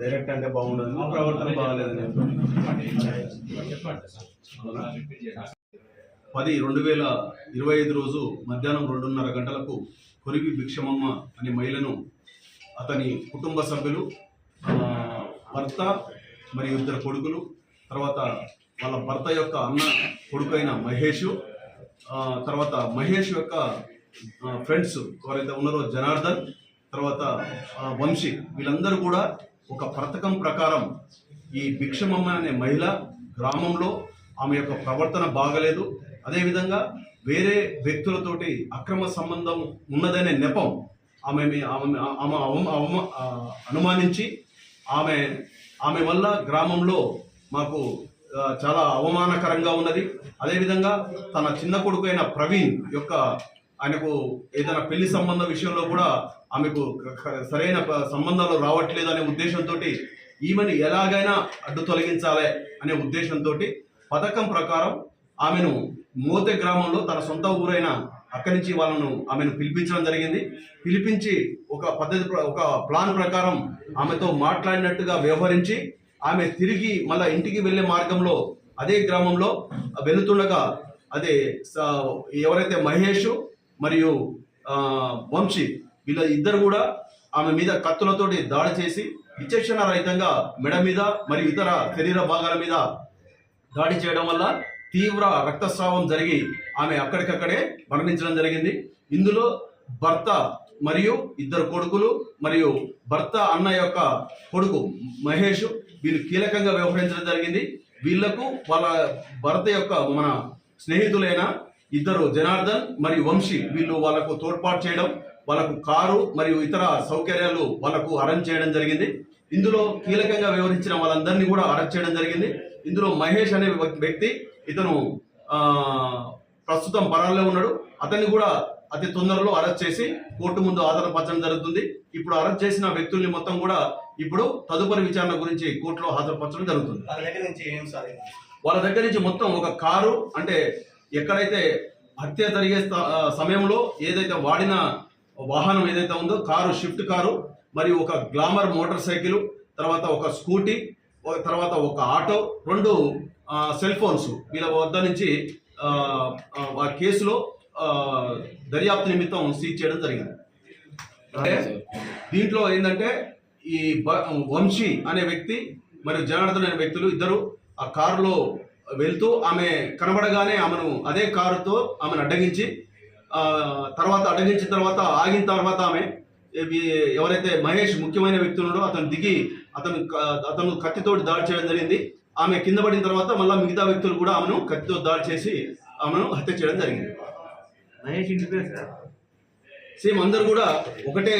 Direct అంటే బాగుండదు. మా ప్రవర్తన బాగాలేదని చెప్పండి పది రెండు వేల ఇరవై ఐదు రోజు మధ్యాహ్నం రెండున్నర గంటలకు కొరివి భిక్షమమ్మ అనే మహిళను అతని కుటుంబ సభ్యులు భర్త మరియు ఇద్దరు కొడుకులు తర్వాత వాళ్ళ భర్త యొక్క అన్న కొడుకైన మహేష్ తర్వాత మహేష్ యొక్క ఫ్రెండ్స్ ఎవరైతే ఉన్నారో జనార్దన్ తర్వాత వంశీ వీళ్ళందరూ కూడా ఒక పథకం ప్రకారం ఈ భిక్షమమ్మ అనే మహిళ గ్రామంలో ఆమె యొక్క ప్రవర్తన బాగలేదు. అదేవిధంగా వేరే వ్యక్తులతోటి అక్రమ సంబంధం ఉన్నదనే నెపం ఆమె ఆమె ఆమె అవమ- అనుమానించి ఆమె ఆమె వల్ల గ్రామంలో మాకు చాలా అవమానకరంగా ఉన్నది. అదేవిధంగా తన చిన్న కొడుకు అయిన ప్రవీణ్ యొక్క ఆయనకు ఏదైనా పెళ్ళి సంబంధం విషయంలో కూడా ఆమెకు సరైన సంబంధాలు రావట్లేదు అనే ఉద్దేశంతో ఈమెను ఎలాగైనా అడ్డు తొలగించాలి అనే ఉద్దేశంతో పథకం ప్రకారం ఆమెను మోతే గ్రామంలో తన సొంత ఊరైన అక్కడి నుంచి వాళ్ళను ఆమెను పిలిపించడం జరిగింది. పిలిపించి ఒక పద్ధతి ప్ర- ఒక ప్లాన్ ప్రకారం ఆమెతో మాట్లాడినట్టుగా వ్యవహరించి ఆమె తిరిగి మళ్ళీ ఇంటికి వెళ్ళే మార్గంలో అదే గ్రామంలో వెళుతుండగా అదే స- ఎవరైతే మహేష్ మరియు వంశీ వీళ్ళ ఇద్దరు కూడా ఆమె మీద కత్తులతోటి దాడి చేసి విచక్షణ రహితంగా మెడ మీద మరియు ఇతర శరీర భాగాల మీద దాడి చేయడం వల్ల తీవ్ర రక్తస్రావం జరిగి ఆమె అక్కడికక్కడే మరణించడం జరిగింది. ఇందులో భర్త మరియు ఇద్దరు కొడుకులు మరియు భర్త అన్న యొక్క కొడుకు మహేష్ వీళ్ళు కీలకంగా వ్యవహరించడం జరిగింది. వీళ్ళకు వాళ్ళ భర్త యొక్క మన స్నేహితులైన ఇద్దరు జనార్దన్ మరియు వంశీ వీళ్ళు వాళ్ళకు తోడ్పాటు చేయడం వాళ్ళకు కారు మరియు ఇతర సౌకర్యాలు వాళ్ళకు అరేంజ్ చేయడం జరిగింది. ఇందులో కీలకంగా వ్యవహరించిన వాళ్ళందరినీ కూడా అరెస్ట్ చేయడం జరిగింది. ఇందులో మహేష్ అనే వ్యక్- వ్యక్తి ఇతను ప్రస్తుతం పరాల్లో ఉన్నాడు. అతన్ని కూడా అతి తొందరలో అరెస్ట్ చేసి కోర్టు ముందు హాజరుపరచడం జరుగుతుంది. ఇప్పుడు అరెస్ట్ చేసిన వ్యక్తుల్ని మొత్తం కూడా ఇప్పుడు తదుపరి విచారణ గురించి కోర్టులో హాజరుపరచడం జరుగుతుంది. వాళ్ళ దగ్గర నుంచి ఏం సాధించారు? వాళ్ళ దగ్గర నుంచి మొత్తం ఒక కారు అంటే ఎక్కడైతే హత్య జరిగే సమయంలో ఏదైతే వాడిన వాహనం ఏదైతే ఉందో కారు షిఫ్ట్ కారు మరియు ఒక గ్లామర్ మోటార్ సైకిల్ తర్వాత ఒక స్కూటీ తర్వాత ఒక ఆటో రెండు సెల్ ఫోన్స్ వీళ్ళ వద్ద నుంచి ఆ, కేసులో దర్యాప్తు నిమిత్తం సీజ్ చేయడం జరిగింది. దీంట్లో ఏంటంటే ఈ వంశీ అనే వ్యక్తి మరియు జనార్దన్ అనే వ్యక్తులు ఇద్దరు ఆ కారులో వెళ్తూ ఆమె కనబడగానే ఆమెను అదే కారుతో ఆమెను అడ్డగించి తర్వాత అడ్డగించిన తర్వాత ఆగిన తర్వాత ఆమె ఎవరైతే మహేష్ ముఖ్యమైన వ్యక్తి ఉన్నాడో అతను దిగి అతను అతను కత్తితోటి దాడి చేయడం జరిగింది. ఆమె కింద పడిన తర్వాత మళ్ళీ మిగతా వ్యక్తులు కూడా ఆమెను కత్తితో దాడి చేసి ఆమెను హత్య చేయడం జరిగింది. మహేష్ ఇంటి పేరు సార్? సేమ్ అందరు కూడా ఒకటే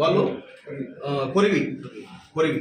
వాళ్ళు కొరివి కొరివి.